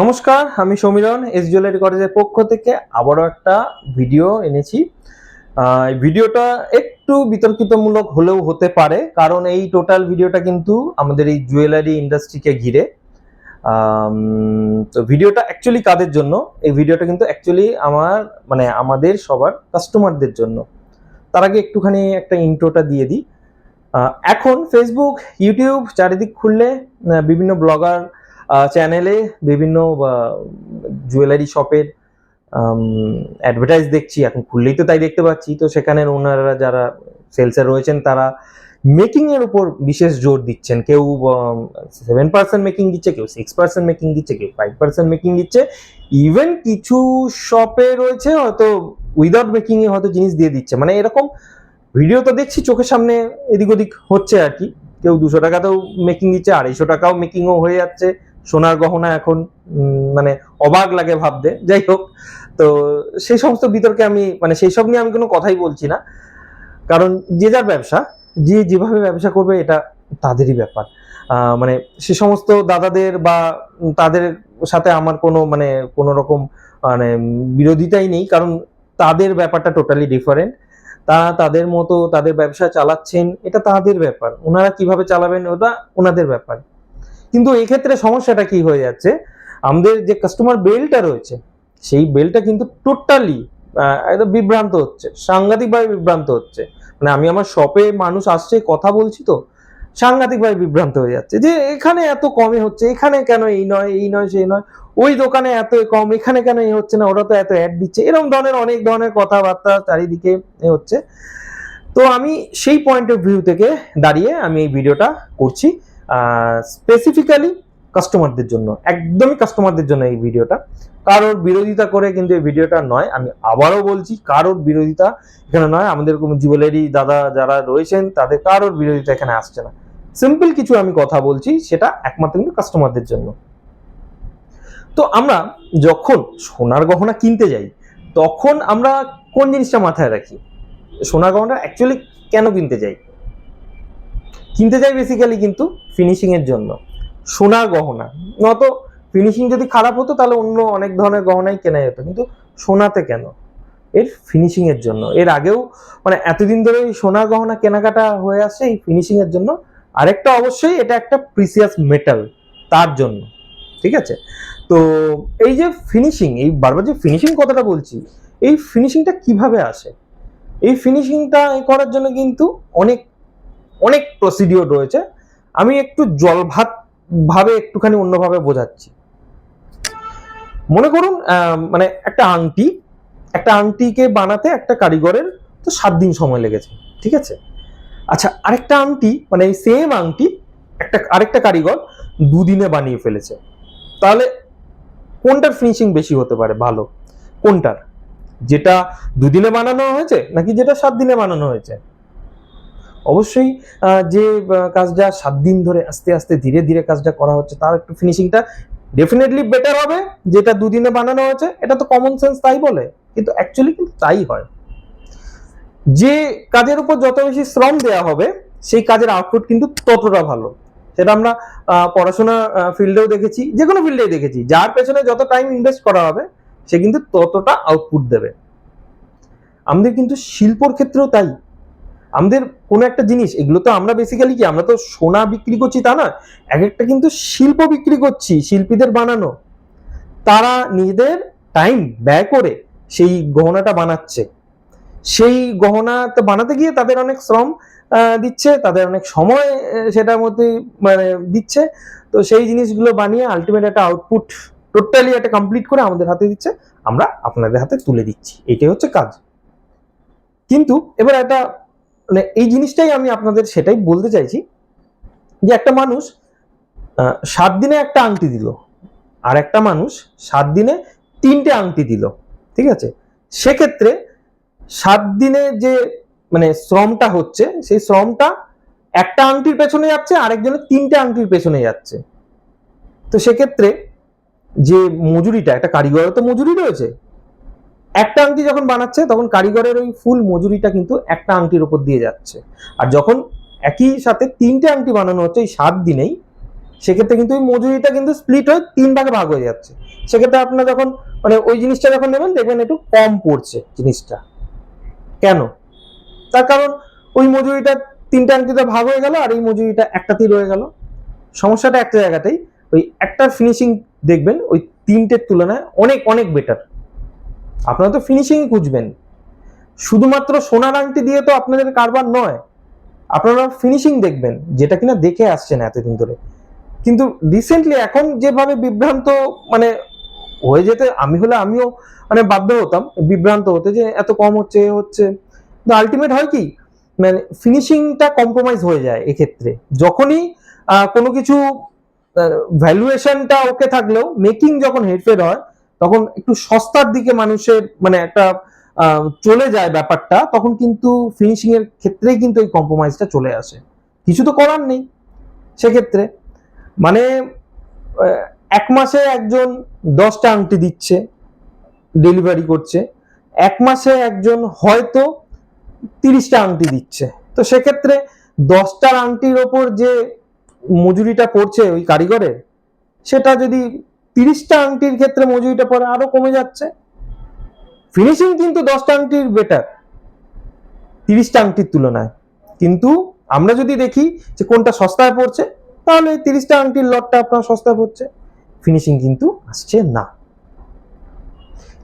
নমস্কার, আমি সমীরণ S jewellery কলেজের পক্ষ থেকে আবারও একটা ভিডিও এনেছি। এই ভিডিওটা একটু বিতর্কিতমূলক হলেও হতে পারে, কারণ এই টোটাল ভিডিওটা কিন্তু আমাদের এই জুয়েলারি ইন্ডাস্ট্রিকে ঘিরে। তো ভিডিওটা অ্যাকচুয়ালি কাদের জন্য? এই ভিডিওটা কিন্তু অ্যাকচুয়ালি আমার মানে আমাদের সবার কাস্টমারদের জন্য। তার আগে একটুখানি একটা ইন্ট্রোটা দিয়ে দিই। এখন ফেসবুক ইউটিউব চারিদিক খুললে বিভিন্ন ব্লগার চ্যানেলে বিভিন্ন জুয়েলারি শপের অ্যাডভার্টাইজ দেখছি, এখন খুললেই তো তাই দেখতে পাচ্ছি। তো সেখানে ওনারা যারা সেলসে রয়েছেন, তারা মেকিং এর উপর বিশেষ জোর দিচ্ছেন। কেউ সেভেন পার্সেন্ট মেকিং দিচ্ছে, কেউ সিক্স পার্সেন্ট মেকিং দিচ্ছে, কেউ ফাইভ পার্সেন্ট মেকিং দিচ্ছে। ইভেন কিছু শপে রয়েছে, হয়তো উইদাউট মেকিং এ হয়তো জিনিস দিয়ে দিচ্ছে। মানে এরকম ভিডিও তো দেখছি, চোখের সামনে এদিক ওদিক হচ্ছে আর কি। কেউ দুশো টাকাতেও মেকিং দিচ্ছে, আড়াইশো টাকাও মেকিংও হয়ে যাচ্ছে। সোনার গহনা এখন মানে অবাক লাগে ভাবতে। যাই হোক, তো সেই সমস্ত বিতর্কে আমি মানে সেই সব নিয়ে আমি কোনো কথাই বলছি না। কারণ যে যার ব্যবসা, যে যেভাবে ব্যবসা করবে এটা তাদেরই ব্যাপার। মানে সে সমস্ত দাদাদের বা তাদের সাথে আমার কোনো মানে কোনো রকম মানে বিরোধিতাই নেই। কারণ তাদের ব্যাপারটা টোটালি ডিফারেন্ট তারা তাদের মতো তাদের ব্যবসা চালাচ্ছেন, এটা তাদের ব্যাপার। ওনারা কীভাবে চালাবেন, ওটা ওনাদের ব্যাপার। কিন্তু এই ক্ষেত্রে সমস্যাটা কি হয়ে যাচ্ছে? আমাদের যে কাস্টমার বেলটা রয়েছে, সেই বেলটা কিন্তু টোটালি একদম বিভ্রান্ত হচ্ছে। সাংঘাতিকভাবে বিভ্রান্ত হচ্ছে। মানে আমি আমার শপে মানুষ আসছে, কথা বলছি তো, সাংঘাতিকভাবে বিভ্রান্ত হয়ে যাচ্ছে। যে এখানে এত কমে হচ্ছে, এখানে কেন এই নয় এই নয়, সেই নয়? ওই দোকানে এত কম, এখানে কেন এই হচ্ছে না? ওরা তো এত অ্যাড দিচ্ছে। এরকম ধরনের, অনেক ধরনের কথাবার্তা চারিদিকে এ হচ্ছে। তো আমি সেই পয়েন্ট অফ ভিউ থেকে দাঁড়িয়ে আমি এই ভিডিওটা করছি। স্পেসিফিক্যালি কাস্টমারদের জন্য, একদমই কাস্টমারদের জন্য এই ভিডিওটা। কারোর বিরোধিতা করে কিন্তু এই ভিডিওটা নয়, আমি আবারও বলছি, কারোর বিরোধিতা এখানে নয়। আমাদের কোনো জুয়েলারি দাদা যারা রয়েছেন, তাদের কারোর বিরোধিতা এখানে আসছে না। সিম্পল কিছু আমি কথা বলছি, সেটা একমাত্র কিন্তু কাস্টমারদের জন্য। তো আমরা যখন সোনার গহনা কিনতে যাই, তখন আমরা কোন জিনিসটা মাথায় রাখি? সোনার গহনা অ্যাকচুয়ালি কেন কিনতে যাই? কিনতে চাই বেসিক্যালি কিন্তু ফিনিশিং এর জন্য। সোনার গহনা। নত ফিনিশিং যদি খারাপ হতো, তাহলে অন্য অনেক ধরনের গহনাই কেনা যেত। কিন্তু সোনাতে কেন? এর ফিনিশিং এর জন্য। এর আগেও মানে এতদিন ধরে এই সোনার গহনা কেনাকাটা হয়ে আসছে, এই ফিনিশিং এর জন্য। আরেকটা অবশ্যই এটা একটা প্রিসিয়াস মেটাল তার জন্য। ঠিক আছে? তো এই যে ফিনিশিং এই বারবার যে ফিনিশিং কথাটা বলছি, এই ফিনিশিংটা কীভাবে আসে? এই ফিনিশিংটা করার জন্য কিন্তু অনেক অনেক প্রসিডিওর রয়েছে। আমি একটু জলভাত ভাবে একটুখানি অন্যভাবে বোঝাচ্ছি। মনে করুন মানে একটা আংটি, একটা আংটিকে বানাতে একটা কারিগরের তো সাত দিন সময় লেগেছে, ঠিক আছে? আচ্ছা আরেকটা আংটি মানে এই সেম আংটি, একটা, আরেকটা কারিগর দুদিনে বানিয়ে ফেলেছে। তাহলে কোনটার ফিনিশিং বেশি হতে পারে, ভালো? কোনটার? যেটা দুদিনে বানানো হয়েছে, নাকি যেটা সাত দিনে বানানো হয়েছে? অবশ্যই যে কাজটা সাত দিন ধরে আস্তে আস্তে ধীরে ধীরে কাজটা করা হচ্ছে, তার একটু ফিনিশিংটা ডেফিনেটলি বেটার হবে, যেটা দুদিনে বানানো হয়েছে, এটা তো কমন সেন্স তাই বলে, কিন্তু অ্যাকচুয়ালি কিন্তু তাই হয়। যে কাজের উপর যত বেশি শ্রম দেওয়া হবে, সেই কাজের আউটপুট কিন্তু ততটা ভালো। সেটা আমরা পড়াশোনা ফিল্ডেও দেখেছি যে কোনো ফিল্ডেই দেখেছি, যার পেছনে যত টাইম ইনভেস্ট করা হবে, সে কিন্তু ততটা আউটপুট দেবে। আমাদের কিন্তু শিল্পর ক্ষেত্রেও তাই আমাদের কোনো একটা জিনিস, এগুলো তো আমরা বেসিক্যালি কি, আমরা তো সোনা বিক্রি করছি তা না, এক একটা কিন্তু শিল্প বিক্রি করছি, শিল্পীদের বানানো। তারা নিজেদের টাইম ব্যয় করে সেই গহনাটা বানাচ্ছে। সেই গহনাটা বানাতে গিয়ে তাদের অনেক শ্রম দিচ্ছে, তাদের অনেক সময় সেটার মধ্যে মানে দিচ্ছে। তো সেই জিনিসগুলো বানিয়ে আলটিমেট একটা আউটপুট টোটালি একটা কমপ্লিট করে আমাদের হাতে দিচ্ছে, আমরা আপনাদের হাতে তুলে দিচ্ছি। এটাই হচ্ছে কাজ। কিন্তু এবার একটা মানে এই জিনিসটাই আমি আপনাদের সেটাই বলতে চাইছি যে একটা মানুষ সাত দিনে একটা আংটি দিল, আর একটা মানুষ সাত দিনে তিনটে আংটি দিল, ঠিক আছে? সেক্ষেত্রে সাত দিনে যে মানে শ্রমটা হচ্ছে, সেই শ্রমটা একটা আংটির পেছনে যাচ্ছে, আরেকজনের তিনটে আংটির পেছনে যাচ্ছে। তো সেক্ষেত্রে যে মজুরিটা, একটা কারিগরের তো মজুরি রয়েছে একটা আংটি যখন বানাচ্ছে, তখন কারিগরের ওই ফুল মজুরিটা কিন্তু একটা আংটির উপর দিয়ে যাচ্ছে। আর যখন একই সাথে তিনটে আংটি বানানো হচ্ছে এই সাত দিনেই, সেক্ষেত্রে কিন্তু ওই মজুরিটা কিন্তু স্প্লিট হয়ে তিন ভাগে ভাগ হয়ে যাচ্ছে। সেক্ষেত্রে আপনার যখন মানে ওই জিনিসটা যখন নেবেন, দেখবেন একটু কম পড়ছে জিনিসটা। কেন? তার কারণ ওই মজুরিটা তিনটা আংটিতে ভাগ হয়ে গেল, আর এই মজুরিটা একটাতেই রয়ে গেল। সমস্যাটা একটা জায়গাতেই, ওই একটার ফিনিশিং দেখবেন, ওই তিনটের তুলনায় অনেক অনেক বেটার আপনারা তো ফিনিশিংই খুঁজবেন। শুধুমাত্র সোনার আংটি দিয়ে তো আপনাদের কারবার নয়, আপনারা ফিনিশিং দেখবেন, যেটা কিনা দেখে আসছেন এতদিন ধরে। কিন্তু রিসেন্টলি এখন যেভাবে বিভ্রান্ত মানে হয়ে যেতে, আমি হলে আমিও মানে বাধ্য হতাম বিভ্রান্ত হতে যে এত কম হচ্ছে, এ হচ্ছে। তো আলটিমেট হয় কি মানে ফিনিশিংটা কম্প্রোমাইজ হয়ে যায় এক্ষেত্রে। যখনই কোনো কিছু ভ্যালুয়েশনটা ওকে থাকলেও মেকিং যখন হেরফের হয় তখন একটু সস্তার দিকে মানুষের মানে একটা চলে যায় ব্যাপারটা, তখন কিন্তু ফিনিশিং এর ক্ষেত্রেই কিন্তু এই কম্প্রোমাইজটা চলে আসে। কিছু তো করার নেই সেক্ষেত্রে। মানে এক মাসে একজন দশটা আংটি দিচ্ছে ডেলিভারি করছে, এক মাসে একজন হয়তো তিরিশটা আংটি দিচ্ছে। তো সেক্ষেত্রে দশটার আংটির ওপর যে মজুরিটা পড়ছে ওই কারিগরের, সেটা যদি তিরিশটা আংটির ক্ষেত্রে মজুরিটা পরে আরও কমে যাচ্ছে। ফিনিশিং কিন্তু দশটা আংটির বেটার তিরিশটা আংটির তুলনায়। কিন্তু আমরা যদি দেখি যে কোনটা সস্তায় পড়ছে, তাহলে তিরিশটা আংটির লটটা আপনার সস্তায় পড়ছে। ফিনিশিং কিন্তু আসছে না।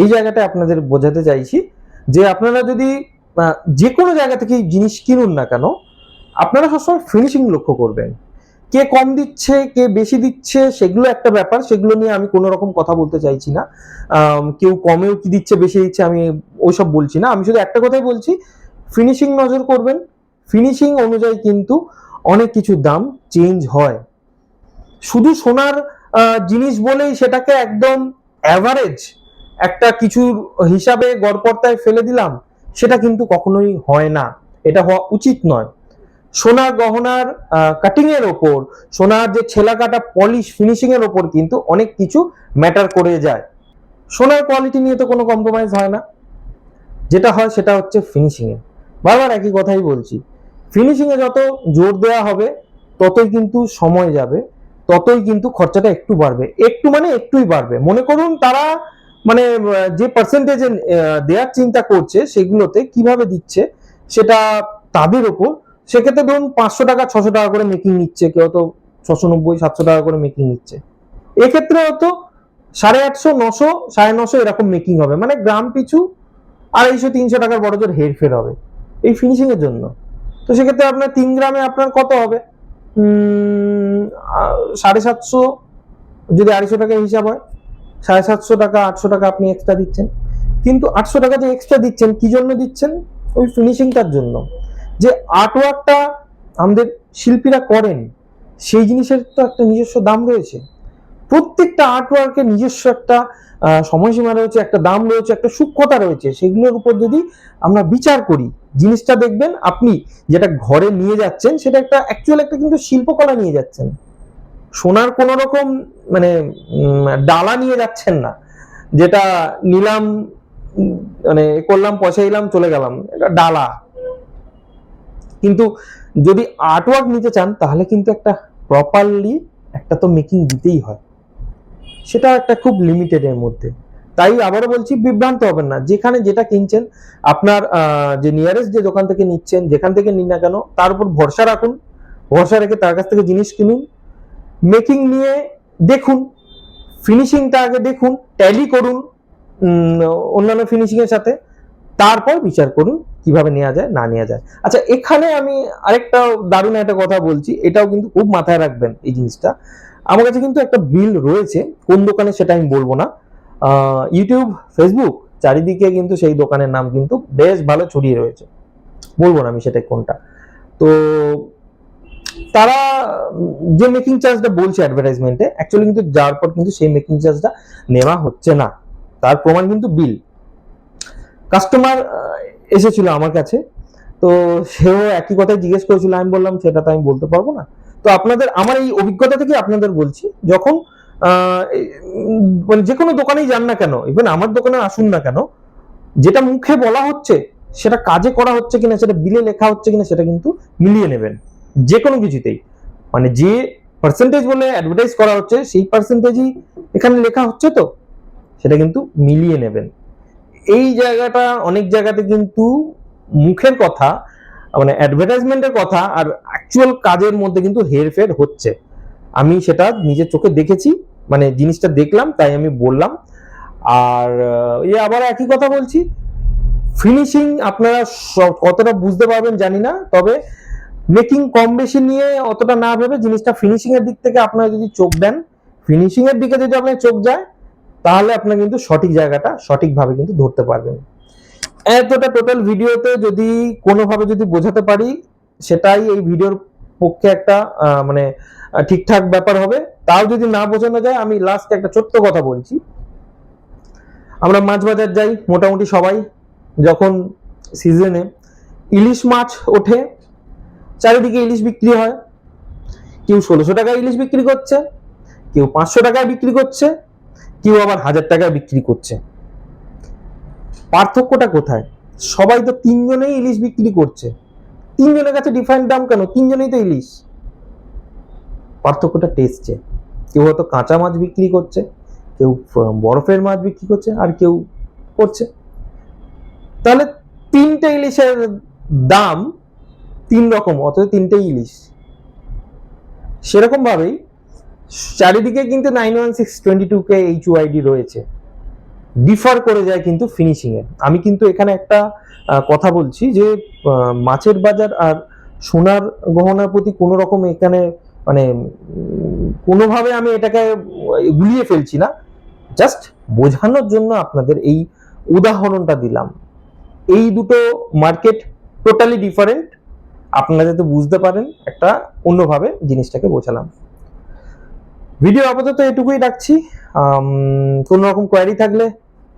এই জায়গাটা আপনাদের বোঝাতে চাইছি যে আপনারা যদি যে কোনো জায়গা থেকে জিনিস কিনুন না কেন, আপনারা সবসময় ফিনিশিং লক্ষ্য করবেন। কে কম দিচ্ছে, কে বেশি দিচ্ছে, সেগুলো একটা ব্যাপার। সেগুলো নিয়ে আমি কোনো রকম কথা বলতে চাইছি না। কেউ কমেও কি দিচ্ছে, বেশি দিচ্ছে, আমি ওইসব বলছি না। আমি শুধু একটা কথাই বলছি ফিনিশিং নজর করবেন। ফিনিশিং অনুযায়ী কিন্তু অনেক কিছু দাম চেঞ্জ হয়। শুধু সোনার জিনিস বলেই সেটাকে একদম অ্যাভারেজ একটা কিছুর হিসাবে গড়পড়তায় ফেলে দিলাম, সেটা কিন্তু কখনোই হয় না। এটা হওয়া উচিত নয়। সোনার গহনার কাটিং এর ওপর, সোনার যে ছেলা কাটা পলিশ ফিনিশিং এর ওপর কিন্তু অনেক কিছু ম্যাটার করে যায়। সোনার কোয়ালিটি নিয়ে তো কোনো কম্প্রোমাইজ হয় না। যেটা হয় সেটা হচ্ছে ফিনিশিং এ বারবার একই কথাই বলছি। ফিনিশিং এ যত জোর দেওয়া হবে, ততই কিন্তু সময় যাবে, ততই কিন্তু খরচাটা একটু বাড়বে। একটু মানে একটুই বাড়বে। মনে করুন তারা মানে যে পার্সেন্টেজে দেওয়ার চিন্তা করছে, সেগুলোতে কীভাবে দিচ্ছে, সেটা তাদের ওপর সেক্ষেত্রে ধরুন পাঁচশো টাকা, ছশো টাকা করে মেকিং নিচ্ছে, কেউ তো ছশো নব্বই, সাতশো টাকা করে মেকিং নিচ্ছে। এক্ষেত্রে হয়তো সাড়ে আটশো, নশো, সাড়ে নশো এরকম মেকিং হবে। মানে গ্রাম পিছু আড়াইশো, তিনশো টাকার বড় জোর হেরফের হবে এই ফিনিশিং এর জন্য। তো সেক্ষেত্রে আপনার তিন গ্রামে আপনার কত হবে? সাড়ে সাতশো যদি আড়াইশো টাকা হিসাব হয়, সাড়ে সাতশো টাকা, আটশো টাকা আপনি এক্সট্রা দিচ্ছেন। কিন্তু আটশো টাকা যে এক্সট্রা দিচ্ছেন, কি জন্য দিচ্ছেন? ওই ফিনিশিংটার জন্য। যে আর্টওয়ার্কটা আমাদের শিল্পীরা করেন, সেই জিনিসের তো একটা নিজস্ব দাম রয়েছে। প্রত্যেকটা আর্টওয়ার্কের নিজস্ব একটা সময়সীমা রয়েছে, একটা দাম রয়েছে, একটা সূক্ষ্মতা রয়েছে। সেগুলোর উপর যদি আমরা বিচার করি, জিনিসটা দেখবেন আপনি যেটা ঘরে নিয়ে যাচ্ছেন, সেটা একটা অ্যাকচুয়াল একটা কিন্তু শিল্পকলা নিয়ে যাচ্ছেন। সোনার কোন রকম মানে ডালা নিয়ে যাচ্ছেন না। যেটা নিলাম মানে করলাম, পয়সা দিলাম চলে গেলাম। এটা ডালা। কিন্তু যদি আর্টওয়ার্ক নিতে চান, তাহলে কিন্তু একটা প্রপারলি একটা তো মেকিং দিতেই হয়। সেটা একটা খুব লিমিটেড এর মধ্যে। তাই আবারও বলছি, বিভ্রান্ত হবেন না। যেখানে যেটা কিনছেন, আপনার যে নিয়ারেস্ট যে দোকান থেকে নিচ্ছেন, যেখান থেকে নিন না কেন, তার উপর ভরসা রাখুন। ভরসা রেখে তার কাছ থেকে জিনিস কিনুন। মেকিং নিয়ে দেখুন। ফিনিশিংটা আগে দেখুন ট্যালি করুন অন্যান্য ফিনিশিং এর সাথে। তারপর বিচার করুন। কীভাবে নেওয়া যায়, না নেওয়া যায়। আচ্ছা এখানে আমি আরেকটা দারুণ একটা কথা বলছি, এটাও কিন্তু খুব মাথায় রাখবেন এই জিনিসটা। আমার কাছে কিন্তু একটা বিল রয়েছে, কোন দোকানে সেটা আমি বলব না। ইউটিউব, ফেসবুক, চারিদিকে কিন্তু সেই দোকানের নাম কিন্তু বেশ ভালো ছড়িয়ে রয়েছে। বলব না আমি সেটা কোনটা। তো, তারা যে মেকিং চার্জটা বলছে অ্যাডভার্টাইজমেন্টে অ্যাকচুয়ালি কিন্তু যাওয়ার পর কিন্তু সেই মেকিং চার্জটা নেওয়া হচ্ছে না। তার প্রমাণ কিন্তু বিল। কাস্টমার এসেছিল আমার কাছে। তো সেও একই কথাই জিজ্ঞেস করেছিল, আমি বললাম, সেটা তো আমি বলতে পারব না। তো আপনাদের, আমার এই অভিজ্ঞতা থেকে আপনাদের বলছি, যখন মানে যে কোনো দোকানেই যান না কেন ইভেন আমার দোকানে আসুন না কেন, যেটা মুখে বলা হচ্ছে, সেটা কাজে করা হচ্ছে কিনা, সেটা বিলে লেখা হচ্ছে কিনা, সেটা কিন্তু মিলিয়ে নেবেন, যে কোনো কিছুতেই। মানে যে পার্সেন্টেজ বলে অ্যাডভার্টাইজ করা হচ্ছে, সেই পার্সেন্টেজই এখানে লেখা হচ্ছে তো, সেটা কিন্তু মিলিয়ে নেবেন। এই জায়গাটা অনেক জায়গাতে কিন্তু মুখের কথা মানে অ্যাডভার্টাইজমেন্টের কথা আর অ্যাকচুয়াল কাজের মধ্যে কিন্তু হেরফের হচ্ছে। আমি সেটা নিজের চোখে দেখেছি মানে জিনিসটা দেখলাম, তাই আমি বললাম। আর এ আবার একই কথা বলছি ফিনিশিং আপনারা কতটা বুঝতে পারবেন জানি না, তবে মেকিং কম বেশি নিয়ে অতটা না ভেবে জিনিসটা ফিনিশিং এর দিক থেকে আপনারা যদি চোখ দেন ফিনিশিং এর দিকে যদি আপনার চোখ যায় তাহলে আপনার কিন্তু সঠিক জায়গাটা সঠিকভাবে কিন্তু ধরতে পারবেন। এতটা টোটাল ভিডিওতে যদি কোনোভাবে যদি বোঝাতে পারি, সেটাই এই ভিডিওর পক্ষে একটা মানে ঠিকঠাক ব্যাপার হবে। তাও যদি না বোঝানো যায়, আমি লাস্ট একটা ছোট্ট কথা বলছি। আমরা মাছ বাজার যাই, মোটামুটি সবাই যখন সিজনে ইলিশ মাছ ওঠে, চারিদিকে ইলিশ বিক্রি হয়। কেউ ষোলোশো টাকায় ইলিশ বিক্রি করছে, কেউ পাঁচশো টাকায় বিক্রি করছে। কেউ আবার হাজার টাকায় বিক্রি করছে। পার্থক্যটা কোথায়? সবাই তো তিনজনেই ইলিশ বিক্রি করছে। তিনজনের কাছে ডিফারেন্ট দাম কেন? তিনজনেই তো ইলিশ। পার্থক্যটা টেস্টে কেউ হয়তো কাঁচা মাছ বিক্রি করছে, কেউ বরফের মাছ বিক্রি করছে, আর কেউ করছে। তাহলে তিনটে ইলিশের দাম তিন রকম, অথচ তিনটে ইলিশ। সেরকম ভাবেই চারিদিকে কিন্তু nine one six twenty two K H YD রয়েছে। ডিফার করে যায় কিন্তু ফিনিশিং এ আমি কিন্তু এখানে একটা কথা বলছি যে মাছের বাজার আর সোনার গহনার প্রতি কোনো রকম এখানে মানে কোনোভাবে আমি এটাকে গুলিয়ে ফেলছি না। জাস্ট বোঝানোর জন্য আপনাদের এই উদাহরণটা দিলাম। এই দুটো মার্কেট টোটালি ডিফারেন্ট আপনারা যাতে বুঝতে পারেন একটা অন্যভাবে জিনিসটাকে বোঝালাম। ভিডিও আপাতত এটুকুই রাখছি। কোনো রকম কোয়ারি থাকলে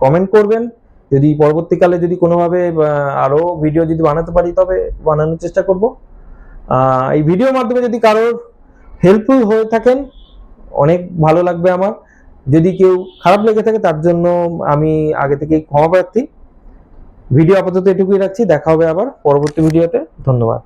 কমেন্ট করবেন। যদি পরবর্তীকালে যদি কোনোভাবে আরও ভিডিও যদি বানাতে পারি, তবে বানানোর চেষ্টা করব। এই ভিডিওর মাধ্যমে যদি কারোর হেল্পফুল হয়ে থাকেন, অনেক ভালো লাগবে আমার। যদি কেউ খারাপ লেগে থাকে, তার জন্য আমি আগে থেকেই ক্ষমা প্রার্থী। ভিডিও আপাতত এটুকুই রাখছি। দেখা হবে আবার পরবর্তী ভিডিওতে ধন্যবাদ।